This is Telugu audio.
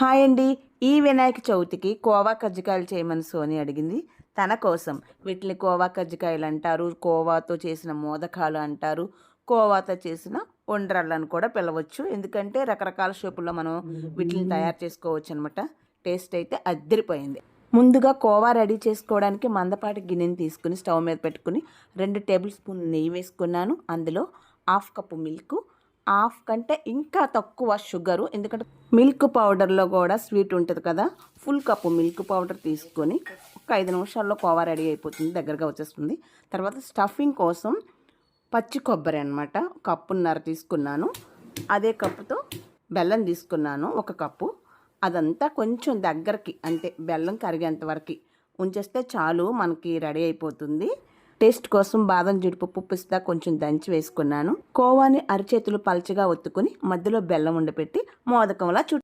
హాయ్ అండి. ఈ వినాయక చవితికి కోవా కజ్జికాయలు చేయమని సోని అడిగింది. తన కోసం వీటిని కోవా కజ్జికాయలు అంటారు కోవాతో చేసిన మోదకాలు అంటారు కోవాతో చేసిన ఉండ్రాళ్ళని కూడా పిలవచ్చు. ఎందుకంటే రకరకాల షేపుల్లో మనం వీటిని తయారు చేసుకోవచ్చు అనమాట టేస్ట్ అయితే అద్దరిపోయింది. ముందుగా కోవా రెడీ చేసుకోవడానికి మందపాటి గిన్నెని తీసుకుని స్టవ్ మీద పెట్టుకుని రెండు టేబుల్ స్పూన్ నెయ్యి వేసుకున్నాను. అందులో హాఫ్ కప్పు మిల్క్ హాఫ్ కంటే ఇంకా తక్కువ షుగరు. ఎందుకంటే మిల్క్ పౌడర్లో కూడా స్వీట్ ఉంటుంది కదా ఫుల్ కప్పు మిల్క్ పౌడర్ తీసుకొని ఒక ఐదు నిమిషాల్లో కోవా రెడీ అయిపోతుంది దగ్గరగా వచ్చేస్తుంది. తర్వాత స్టఫింగ్ కోసం పచ్చి కొబ్బరి అనమాట కప్పున్నర తీసుకున్నాను. అదే కప్పుతో బెల్లం తీసుకున్నాను ఒక కప్పు. అదంతా కొంచెం దగ్గరికి అంటే బెల్లం కరిగేంత వరకు ఉంచేస్తే చాలు మనకి రెడీ అయిపోతుంది. టేస్ట్ కోసం బాదం జీడిపప్పు పిస్తా కొంచెం దంచి వేసుకున్నాను. కోవాని అరిచేతులు పల్చగా ఒత్తుకొని మధ్యలో బెల్లం ఉండపెట్టి మోదకంలా చుట్టూ